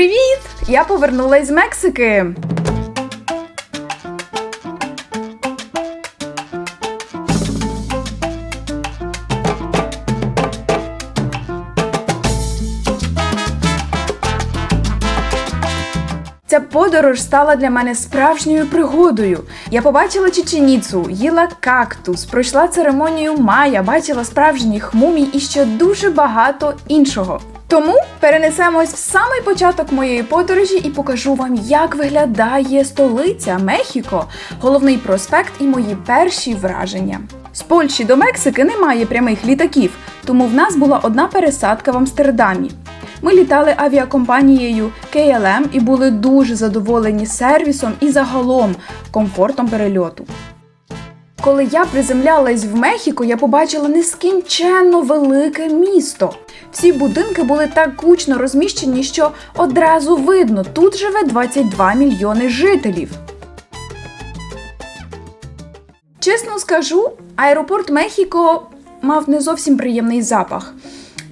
Привіт! Я повернулась з Мексики. Ця подорож стала для мене справжньою пригодою. Я побачила чеченіцу, їла кактус, пройшла церемонію майя, бачила справжніх мумій і ще дуже багато іншого. Тому перенесемось в самий початок моєї подорожі і покажу вам, як виглядає столиця Мехіко, головний проспект і мої перші враження. З Польщі до Мексики немає прямих літаків, тому в нас була одна пересадка в Амстердамі. Ми літали авіакомпанією KLM і були дуже задоволені сервісом і загалом комфортом перельоту. Коли я приземлялась в Мехіко, я побачила нескінченно велике місто. Всі будинки були так гучно розміщені, що одразу видно, тут живе 22 мільйони жителів. Чесно скажу, аеропорт Мехіко мав не зовсім приємний запах.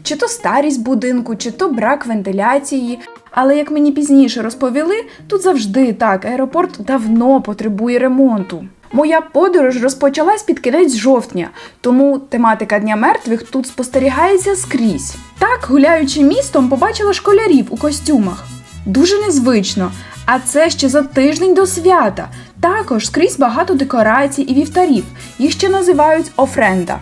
Чи то старість будинку, чи то брак вентиляції. Але як мені пізніше розповіли, тут завжди так, аеропорт давно потребує ремонту. Моя подорож розпочалась під кінець жовтня, тому тематика Дня мертвих тут спостерігається скрізь. Так, гуляючи містом, побачила школярів у костюмах. Дуже незвично. А це ще за тиждень до свята. Також скрізь багато декорацій і вівтарів. Їх ще називають офренда.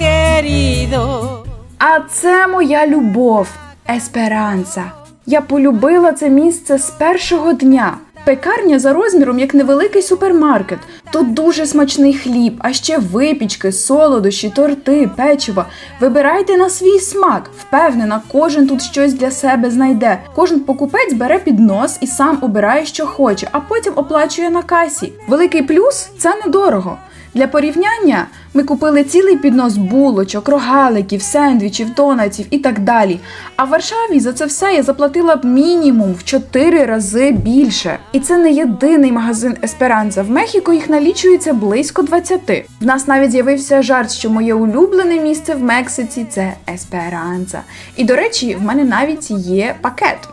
Querido. А це моя любов, Есперанса. Я полюбила це місце з першого дня. Пекарня за розміром як невеликий супермаркет. Тут дуже смачний хліб, а ще випічки, солодощі, торти, печиво. Вибирайте на свій смак. Впевнена, кожен тут щось для себе знайде. Кожен покупець бере піднос і сам обирає, що хоче, а потім оплачує на касі. Великий плюс це недорого. Для порівняння ми купили цілий піднос булочок, рогаликів, сендвічів, донатів і так далі. А в Варшаві за це все я заплатила б мінімум в 4 рази більше. І це не єдиний магазин Есперанза. В Мехіко їх налічується близько 20. В нас навіть з'явився жарт, що моє улюблене місце в Мексиці це Есперанза. І до речі, в мене навіть є пакет.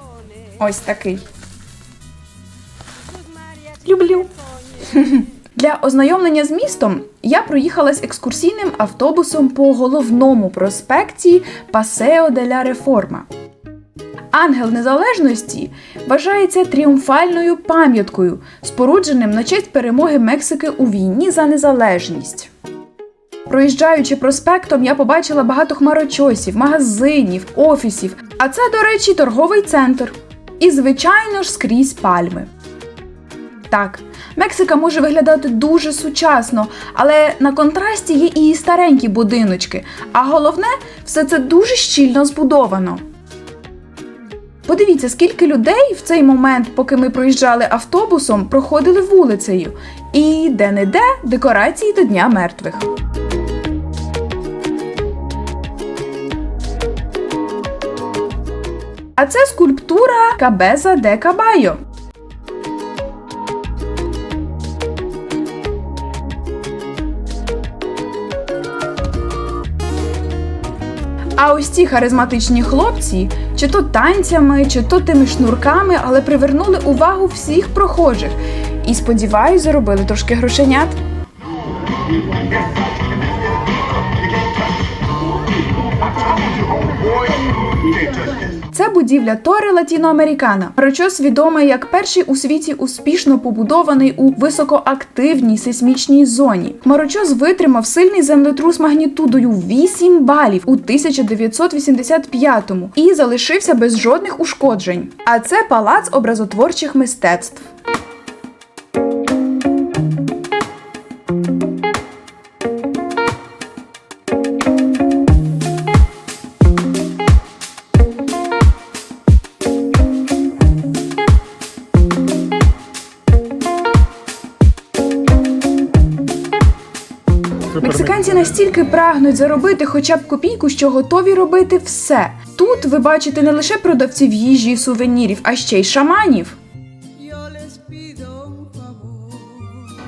Ось такий. Люблю. Для ознайомлення з містом я проїхалась екскурсійним автобусом по головному проспекті Пасео де ля Реформа. Ангел Незалежності вважається тріумфальною пам'яткою, спорудженим на честь перемоги Мексики у війні за незалежність. Проїжджаючи проспектом, я побачила багато хмарочосів, магазинів, офісів, а це, до речі, торговий центр. І, звичайно ж, скрізь пальми. Так, Мексика може виглядати дуже сучасно, але на контрасті є і старенькі будиночки, а головне, все це дуже щільно збудовано. Подивіться, скільки людей в цей момент, поки ми проїжджали автобусом, проходили вулицею, і де-не-де декорації до Дня мертвих. А це скульптура Кабеза де Кабайо. А ось ці харизматичні хлопці, чи то танцями, чи то тими шнурками, але привернули увагу всіх прохожих. І сподіваюсь, заробили трошки грошенят. Будівля Торе Латіноамерикана. Рочос відомий як перший у світі успішно побудований у високоактивній сейсмічній зоні. Хмарочос витримав сильний землетрус магнітудою 8 балів у 1985-му і залишився без жодних ушкоджень. А це палац образотворчих мистецтв. Мексиканці настільки прагнуть заробити хоча б копійку, що готові робити все. Тут ви бачите не лише продавців їжі і сувенірів, а ще й шаманів.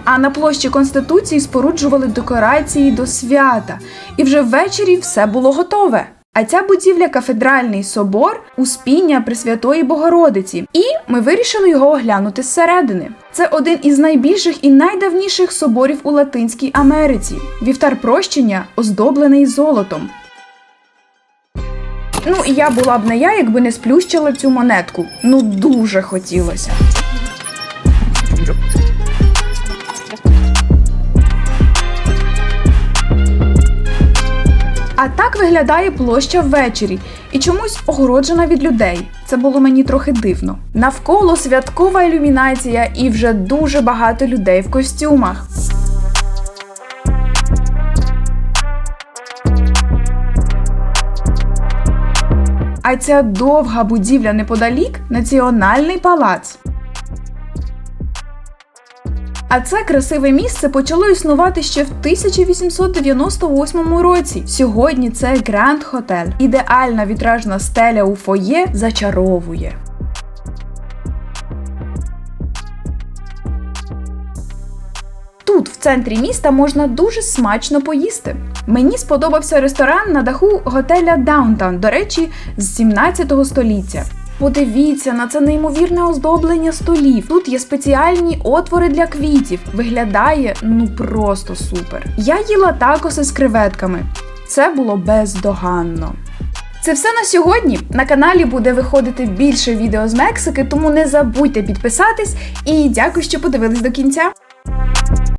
А на площі Конституції споруджували декорації до свята, і вже ввечері все було готове. А ця будівля кафедральний собор Успіння Пресвятої Богородиці. І ми вирішили його оглянути зсередини. Це один із найбільших і найдавніших соборів у Латинській Америці. Вівтар прощення оздоблений золотом. Ну, і я була б не я, якби не сплющила цю монетку. Ну, дуже хотілося. А так виглядає площа ввечері і чомусь огороджена від людей. Це було мені трохи дивно. Навколо святкова ілюмінація і вже дуже багато людей в костюмах. А ця довга будівля неподалік Національний палац. А це красиве місце почало існувати ще в 1898 році. Сьогодні це Гранд Хотель. Ідеальна вітражна стеля у фоє зачаровує. Тут, в центрі міста, можна дуже смачно поїсти. Мені сподобався ресторан на даху готеля Даунтон, до речі, з 17 століття. Подивіться на це неймовірне оздоблення столів. Тут є спеціальні отвори для квітів. Виглядає ну просто супер. Я їла такоси з креветками. Це було бездоганно. Це все на сьогодні. На каналі буде виходити більше відео з Мексики, тому не забудьте підписатись і дякую, що подивились до кінця.